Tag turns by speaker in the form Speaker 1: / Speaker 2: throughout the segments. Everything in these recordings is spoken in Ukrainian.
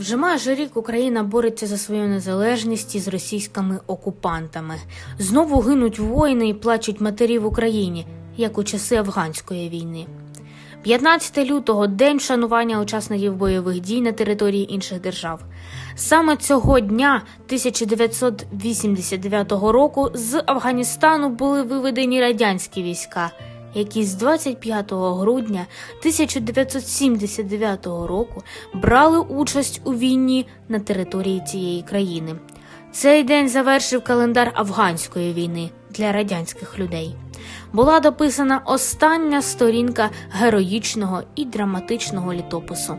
Speaker 1: Вже майже рік Україна бореться за свою незалежність із російськими окупантами. Знову гинуть воїни і плачуть матері в Україні, як у часи афганської війни. 15 лютого день вшанування учасників бойових дій на території інших держав. Саме цього дня 1989 року з Афганістану були виведені радянські війська, які з 25 грудня 1979 року брали участь у війні на території цієї країни. Цей день завершив календар афганської війни для радянських людей. Була дописана остання сторінка героїчного і драматичного літопису.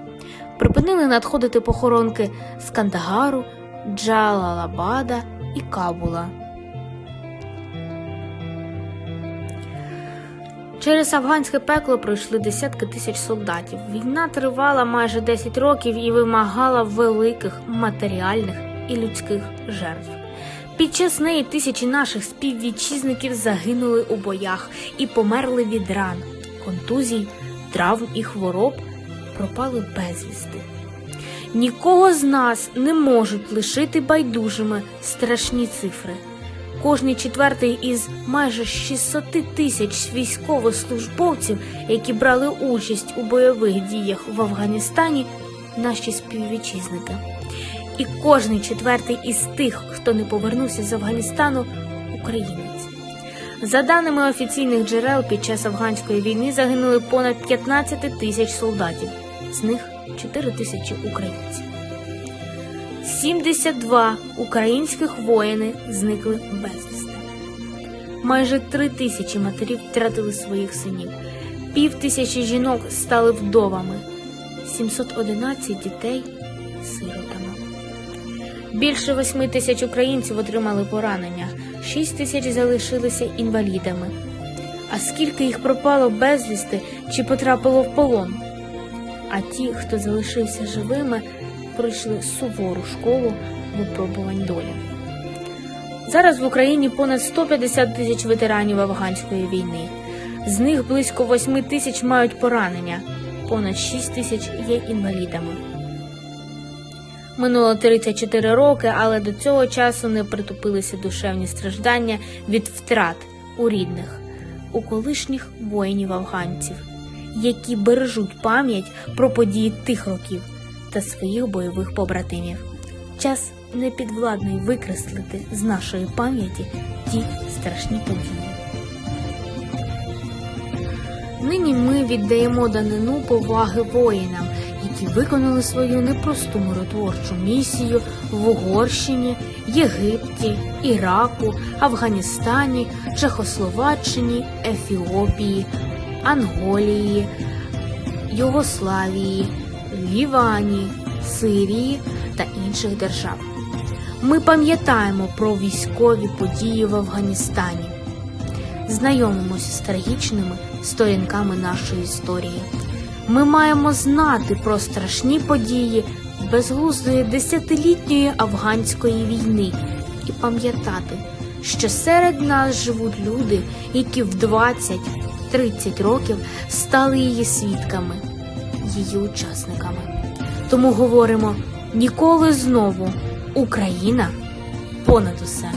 Speaker 1: Припинили надходити похоронки з Кандагару, Джалалабада і Кабула. Через афганське пекло пройшли десятки тисяч солдатів. Війна тривала майже 10 років і вимагала великих матеріальних і людських жертв. Під час неї тисячі наших співвітчизників загинули у боях і померли від ран, контузій, травм і хвороб, пропали безвісти. Нікого з нас не можуть лишити байдужими страшні цифри. Кожний четвертий із майже 600 тисяч військовослужбовців, які брали участь у бойових діях в Афганістані, наші співвітчизники. І кожний четвертий із тих, хто не повернувся з Афганістану, українець. За даними офіційних джерел, під час афганської війни загинули понад 15 тисяч солдатів, з них 4 тисячі українців. 72 українських воїни зникли безвісти. Майже 3 тисячі матерів втратили своїх синів, пів тисячі жінок стали вдовами, 711 дітей сиротами. Більше 8 тисяч українців отримали поранення, 6 тисяч залишилися інвалідами. А скільки їх пропало безвісти чи потрапило в полон? А ті, хто залишився живими, пройшли сувору школу випробувань долі. Зараз в Україні понад 150 тисяч ветеранів афганської війни. З них близько 8 тисяч мають поранення, понад 6 тисяч є інвалідами. Минуло 34 роки, але до цього часу не притупилися душевні страждання від втрат у рідних, у колишніх воїнів афганців, які бережуть пам'ять про події тих років та своїх бойових побратимів. Час непідвладний викреслити з нашої пам'яті ті страшні події. Нині ми віддаємо данину поваги воїнам, які виконали свою непросту миротворчу місію в Угорщині, Єгипті, Іраку, Афганістані, Чехословаччині, Ефіопії, Анголії, Югославії, Лівані, Сирії та інших держав. Ми пам'ятаємо про військові події в Афганістані, знайомимося з трагічними сторінками нашої історії. Ми маємо знати про страшні події безглуздої десятилітньої афганської війни і пам'ятати, що серед нас живуть люди, які в 20-30 років стали її свідками, її учасниками. Тому говоримо ніколи знову Україна понад усе.